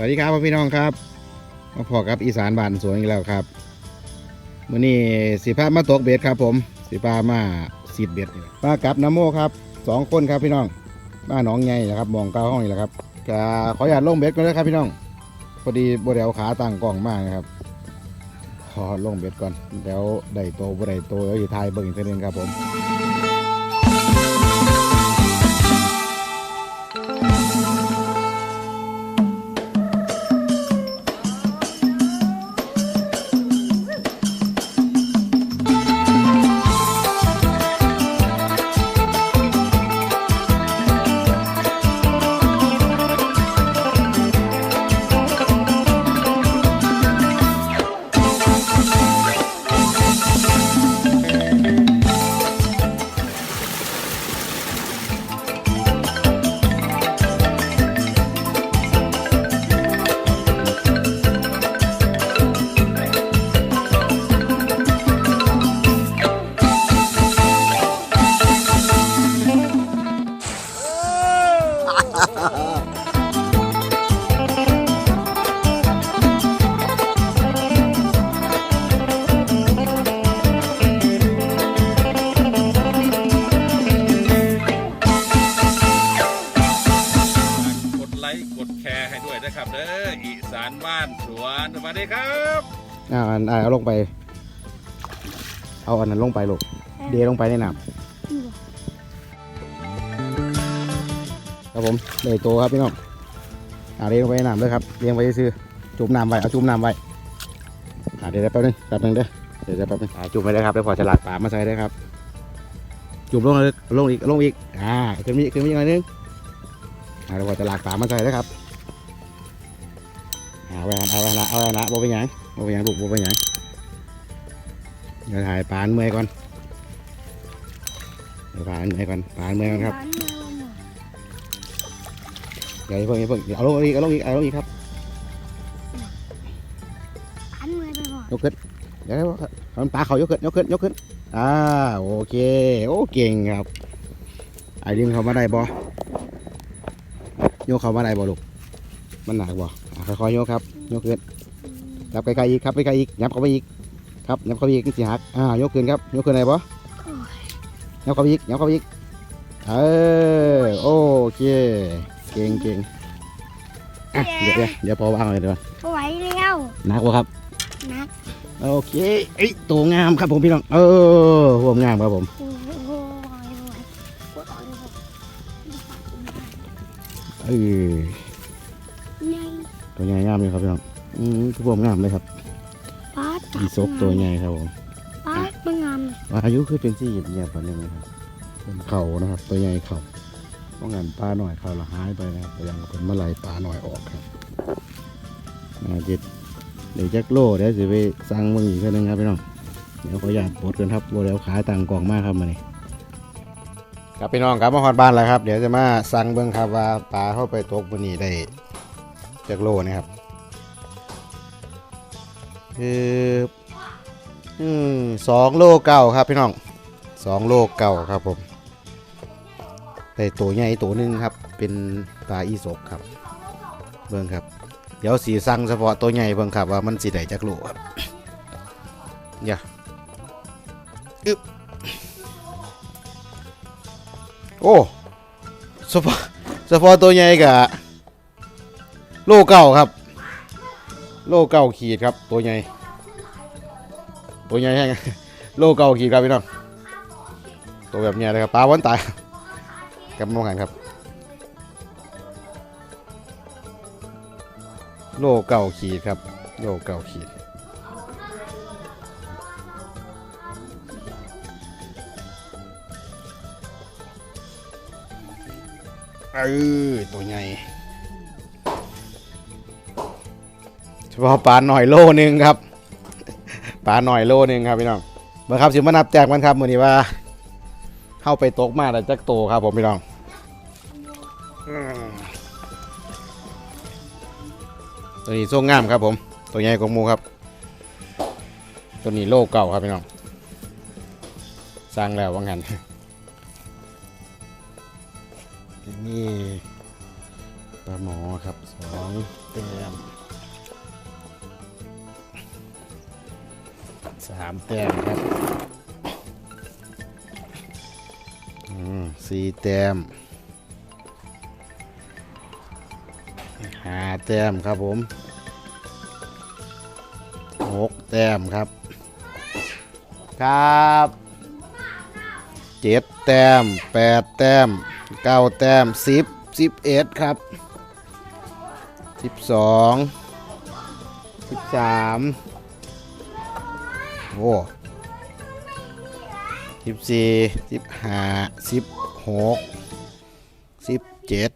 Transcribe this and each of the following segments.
วัสดีครับพี่น้องครับมาพอกับอีสานบ้านสวนอีกแล้วครับมื่อนี้สีพามาตกเบ็ดครับ ผมสีพามาสีดเบ็ดนี่แหละมากับน้ำโมครับสองคนครับพี่น้องมาหนองไงนะครับมองเก้าห้องนี่แหละครับก็ขออนุญาตลงเบ็ดก่อนเลยครับพี่น้องพอดีบริเอาขาตั้งกล้องมากนะครับขอลงเบ็ดก่อนแล้วได้โตบ่ได้โตแล้วอยู่ทายเบิ่งอีกทีนึงครับผม นอ่าเอาลงไป เอาอันนั้นลงไปลูกเดลงไปในน้ำครับผมเลยโตครับพี่น้องอ่าเดลงไปในน้ำเลยครับเลี้ยงไว้ซื้อจุ่มน้ำไว้เอาจุ่มน้ำไว้อ่าเดี๋ยวแป๊บนึงแป๊บนึงเด้อเดี๋ยวแป๊บนึงอ่าจุ่มไปเลยครับแล้วพอจะหลักปลามาใส่ได้ครับ จุ่มลงเลยลงอีกลงอีกอ่าขึ้นมีขึ้นมีอีกหน่อยนึงอ่าแล้วพอจะหลักปลามาใส่ได้ครับอ่าเอาไว้นะเอาไว้นะเอาไว้นะโบเป็นหยังโบเป็นหยังลูกโบเป็นหยังเดี๋ยวถ่ายปลาเมื่อยก่อนเดี๋ยวปลาเมื่อยก่อนปลาเมื่อยก่อนครับเดี๋ยวเพิ่งเพิ่งเดี๋ยวเอาลงอีกเอาลงอีกเอาลงอีกครับอันเลยไปก่อนยกขึ้นเดี๋ยวเอาปลาเขายกขึ้นยกขึ้นยกขึ้นอ่าโอเคโอ้เก่งครับไอ้ดึงเขามาได้บ่โยกเขามาได้บ่ลูกมันหนักบ่อะค่อยๆโยกครับยกขึ้น ยับไกลๆอีกครับไกลๆอีกยับเข้าไปอีกครับยับเข้าไปอีกนี่สิหักอ่ายกขึ้นครับยกขึ้นได้บ่ยับเข้าไปอีกยับเข้าไปอีกเออโอเคเก่งเก่งอะเดี๋ยวเดี๋ยวเดี๋ยวพอวางเลยเดี๋ยวไหวแล้วหนักบ่ครับนักโอเคเอ้ยตัวงามครับผมพี่น้องเออหัวงามครับผมโอ้โหเออใหญ่ตัวใหญ่งามเลยครับพี่น้อง อืมคือหัวงามเลยครับปาดอีซกตัวใหญ่ครับผมปาดมันงามอายุคือเป็นสี่เหยียบเหยียบกันเลยนะครับเป็นเข่านะครับ ตัวใหญ่เข่าต้องงานปลาหน่อยเข่าละหายไปนะครับตัวอย่างเป็นเมื่อไหรปลาหน่อยออกครับอาจิตเดี๋ยวจักโลเดี๋ยวจะไปสั่งมึงอีกเท่านึงครับพี่น้องเดี๋ยวขออนุญาตปลดกันครับโบเดี๋ยวขายต่างกล่องมากครับมาเนี่ครับพี่น้องครับมาฮอดบ้านแล้วครับ เดี๋ยวจะมาสั่งเบิ้งครับว่าปลาเข้าไปตกวันนี้ได้จักโลนะครับ คืออืมสองโลเก่าครับพี่น้องสองโลเก่าครับผมได้ตัวใหญ่ตัวหนึ่งครับ เป็นปลาอีสกครับ เบิ้งครับ เดี๋ยวสีสั่งเฉพาะตัวใหญ่เบิ้งครับว่ามันสีได้จักโลครับอย่าอึบโอ้เฉพาะเฉพาะตัวใหญ่กะโลเก่าครับ โลเก่าขีดครับ ตัวใหญ่ ตัวใหญ่แห้งโลเก่าขีดครับพี่น้อง ตัวแบบเนี้ยเลยครับปลาวันตายกับมองหันครับ โลเก่าขีดครับ โลเก่าขีดเออตัวใหญ่ พาะปลาหน่อยโลนึงครับปลาหน่อยโลนึงครับพี่น้องเมื่อครับสิมานับแจกมันครับมือนี้ว่า เข้าไปตกมาแล้วจักโตครับผมพี่น้องตัวนี้โซ่งามครับผม ตัวใหญ่กว่ามูครับ ตัวนี้โลเก่าครับพี่น้องสร้างแล้วว่างั้นนี่ปลาหมอครับสองแต้ม สามแต้มครับสี่แต้มห้าแต้มครับผมหกแต้มครับ ครับเจ็ดแต้มแปดแต้มเก้าแต้มสิบสิบเอ็ดครับสิบสองสิบสาม โอ้สิบสี่สิบห้าสิบหกสิบเจ็ด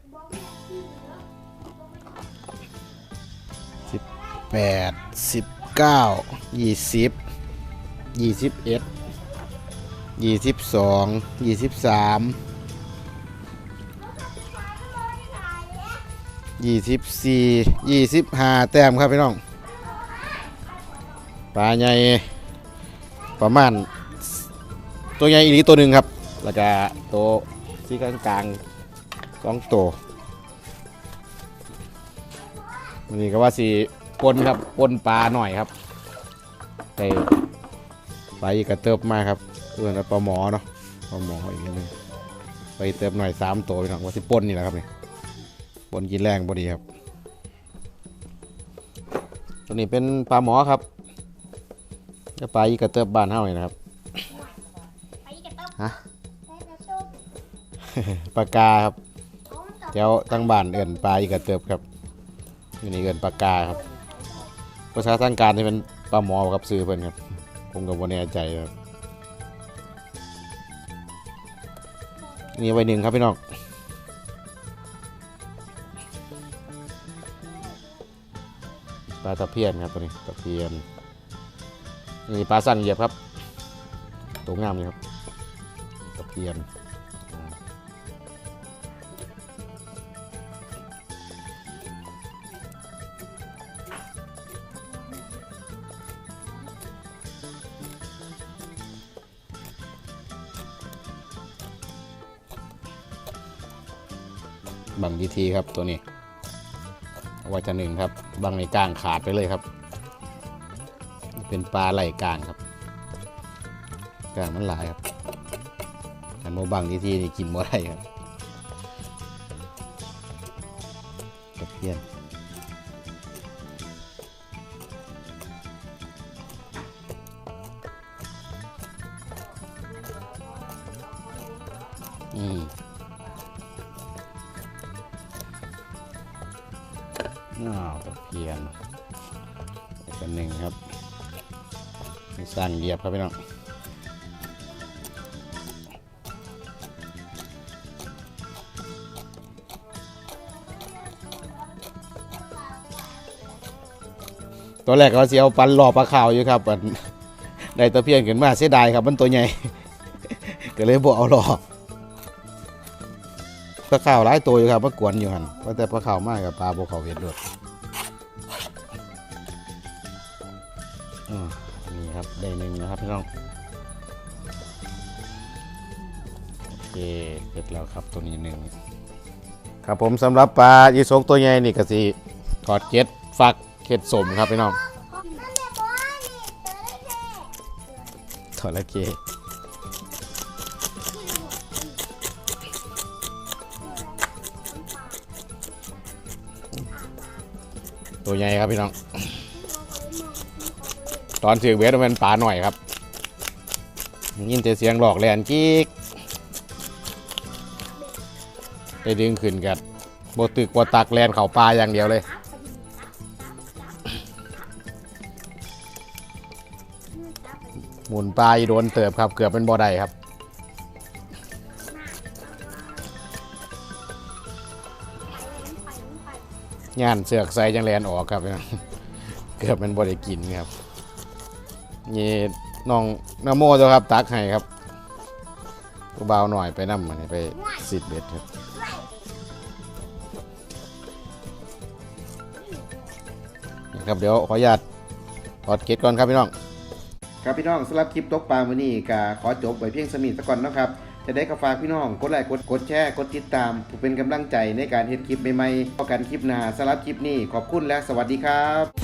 สิบแปดสิบเก้ายี่สิบยี่สิบเอ็ดยี่สิบสองยี่สิบสามยี่สิบสี่ยี่สิบห้าแต้มครับพี่น้องปลาใหญ่ ประมาณ ตัวใหญ่อีกตัวหนึ่งครับ แล้วก็ตัวสีกลางกลางๆสองตัวนนี้ก็ว่าสีปนครับปนปลาหน่อยครับใส่ไปอีกกระเติบมาครับเพื่อนปลาหมอเนาะปลาหมออีกนึงไปเติบหน่อยสามตัวพี่น้องว่าสิปนนี่แหละครับนี่ปนกินแรงพอดีครับตัวนี้เป็นปลาหมอครับ จะปลาอีกกระเติบบ้านเฮานี่นะครับไปกระต๊อบฮะไปกระต๊อบปลากาครับแถวตั้งบ้านเอื่นปลาอีกกระเติบครับอยู่นี่เอื่นปลากาครับภาษาทางการที่เป็นปลาหมอครับซื้อเพิ่นครับ ผมก็บ่แน่ใจครับนี่ไว้หนึ่งครับพี่น้องปลาตะเพียนครับตัวนี้ตะเพียน นี่ปลาสั่นเหยียบครับตัวงามเลยครับตะเพียนบังดีทีครับตัวนี้เอาไว้จะหนึ่งครับบังในกลางขาดไปเลยครับ เป็นปลาไหลกลางครับกลางมันหลายครับอันโมบังดีที่นี่กินบ่ได้ครับตะเพียนอืมอ้าวตะเพียนอีกหนึ่งครับ สั่งเหยียบครับพี่น้องตัวแรกเราเสียวปันหล่อปลาขาวอยู่ครับอันได้ตะเพียนขึ้นมาเสียดายครับ มันตัวใหญ่ ก็เลยบอกเอาหล่อปลาขาวหลายตัวอยู่ครับมากวนอยู่หันว่าแต่ปลาขาวมากกับปลาโบเขาเห็ดด้วย ได้หนึ่งนะครับพี่น้องโอเคเสร็จแล้วครับตัวนี้หนึ่งครับผมสำหรับปลายีสกตัวใหญ่นี่ก็สิกอดเก็ดฟักเข็ดสมครับพี่น้องถอดละเกตัวใหญ่ครับพี่น้อง ตอนถือเวทมันเป็นปลาหน่อยครับยินแต่เสียงหลอกแลนจิกได้ดึงขึ้นกันบตึกบตักแลนเข่าปลาอย่างเดียวเลยหมุนปลาโดนเติบครับ เกือบเป็นบ่อใดครับงานเสือกใส่จังแลนออกครับ เกือบเป็นบ่อได้กินครับ นี่น้องนโมเจ้าครับตักให้ครับกูเบาหน่อยไปนั่มมันไปสิดเบ็ดครับนี่ครับเดี๋ยวขออนุญาตถอดเกตก่อนครับพี่น้อง ครับพี่น้องสำหรับคลิปตกปลาวันนี้ก็ขอจบไว้เพียงสมีสักก่อนนะครับ จะได้ก็ฝากพี่น้องกดไลค์กดกดแชร์กดติดตามเพื่อเป็นกำลังใจในการเฮ็ดคลิปใหม่ๆพอกันคลิปหน้าสำหรับคลิปนี้ขอบคุณและสวัสดีครับ